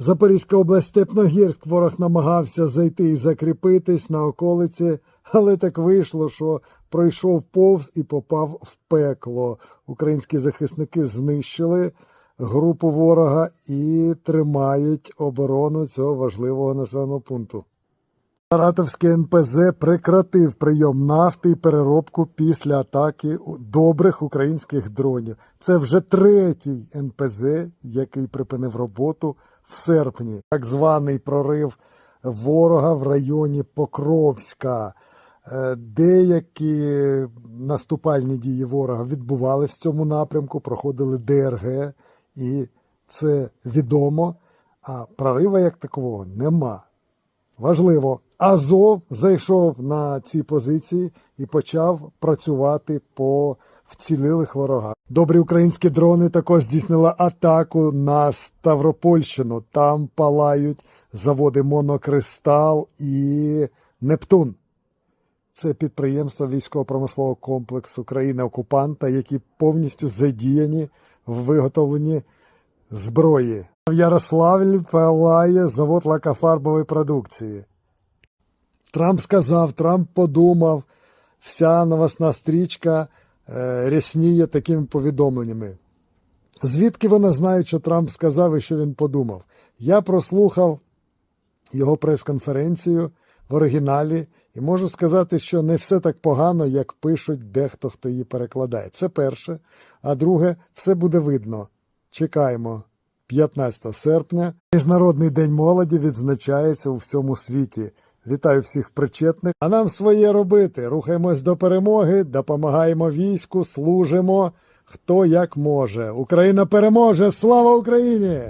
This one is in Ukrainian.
Запорізька область Степногірськ ворог намагався зайти і закріпитись на околиці, але так вийшло, що пройшов повз і попав в пекло. Українські захисники знищили групу ворога і тримають оборону цього важливого населеного пункту. Саратовський НПЗ прекратив прийом нафти і переробку після атаки добрих українських дронів. Це вже третій НПЗ, який припинив роботу в серпні. Так званий прорив ворога в районі Покровська. Е, Деякі наступальні дії ворога відбувалися в цьому напрямку, проходили ДРГ, і це відомо. А прорива як такового нема. Важливо. Азов зайшов на ці позиції і почав працювати по вцілілих ворогах. Добрі українські дрони також здійснили атаку на Ставропольщину. Там палають заводи Монокристал і Нептун. Це підприємства військово-промислового комплексу країни-окупанта, які повністю задіяні в виготовленні зброї. В Ярославлі палає завод лакофарбової продукції. Трамп сказав, Трамп подумав, вся новосна стрічка е, рясніє такими повідомленнями. Звідки вона знає, що Трамп сказав і що він подумав? Я прослухав його прес-конференцію в оригіналі і можу сказати, що не все так погано, як пишуть дехто, хто її перекладає. Це перше. А друге, все буде видно. Чекаємо. 15 серпня Міжнародний день молоді відзначається у всьому світі. Вітаю всіх причетних. А нам своє робити. Рухаємось до перемоги, допомагаємо війську, служимо хто як може. Україна переможе! Слава Україні!